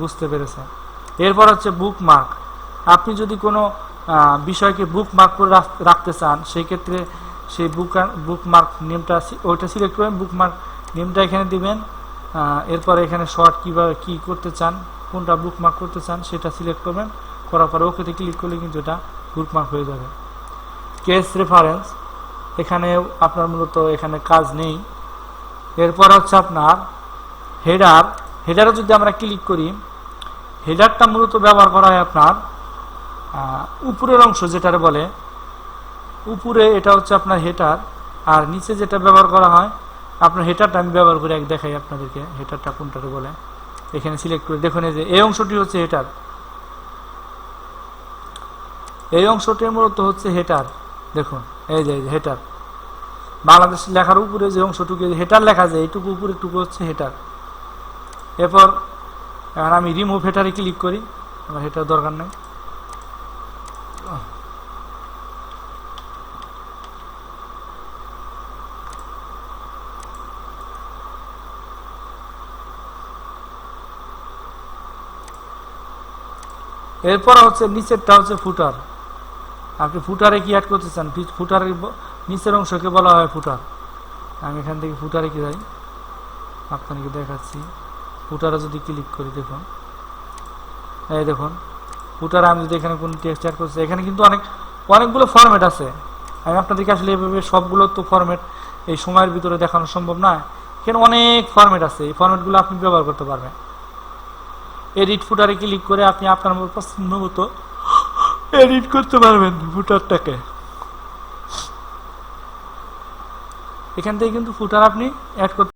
বুঝতে পেরেছেন। এরপর হচ্ছে বুক মার্ক আপনি যদি কোনো বিষয়কে বুক মার্ক করে রাখ- রাখতে চান সেই ক্ষেত্রে সেই বুক বুক মার্ক নেমটা ওইটা সিলেক্ট করবেন বুক মার্ক নেমটা এখানে দিবেন। এরপর এখানে শর্ট কীভাবে কী করতে চান, কোনটা বুক মার্ক করতে চান, সেটা সিলেক্ট করবেন। করার পরে ওকেতে ক্লিক করলে কিন্তু এটা বুক মার্ক হয়ে যাবে। কেস রেফারেন্স এখানে আপনার মূলত এখানে কাজ নেই। এরপর হচ্ছে আপনার হেডার হেডারে যদি আমরা ক্লিক করি হেডারটা মূলত ব্যবহার করা হয় আপনার উপরের অংশ যেটারে বলে, উপরে এটা হচ্ছে আপনার হেটার, আর নিচে যেটা ব্যবহার করা হয়, আপনার হেটারটা আমি ব্যবহার করে এক দেখাই আপনাদেরকে, হেটারটা কোনটারে বলে, এখানে সিলেক্ট করে, দেখুন এই যে, এই অংশটি হচ্ছে হেটার। এই অংশটি মূলত হচ্ছে হেটার, দেখুন, এই যে হেটার। বাংলাদেশ লেখার উপরে যে অংশটুকু, হেটার লেখা যায়, এইটুকু উপরে টুকু হচ্ছে হেটার। এরপর এখন আমি রিমুভ হেটারে ক্লিক করি। আমার হেটার দরকার নেই। এরপর হচ্ছে নিচেরটা হচ্ছে ফুটার আপনি ফুটারে কি অ্যাড করতে চান? ফুটারের নিচের অংশকে বলা হয় ফুটার আমি এখান থেকে ফুটারে কি যাই? আপনাকে দেখাচ্ছি। ফুটারে যদি ক্লিক করি, দেখুন। এই দেখুন, ফুটারে আমি যদি এখানে কোন টেক্সট অ্যাড করছি, এখানে কিন্তু অনেক, অনেকগুলো ফরম্যাট আছে। আমি আপনাদেরকে আসলে এভাবে সবগুলো তো ফরম্যাট এই সময়ের ভিতরে দেখানো সম্ভব না এখানে অনেক ফরম্যাট আছে, এই ফরম্যাটগুলো আপনি ব্যবহার করতে পারবেন। এডিট ফুটারে ক্লিক করে আপনি আপনার পছন্দ মতো এডিট করতে পারবেন ফুটারটাকে এখান থেকে কিন্তু ফুটার আপনি অ্যাড করতে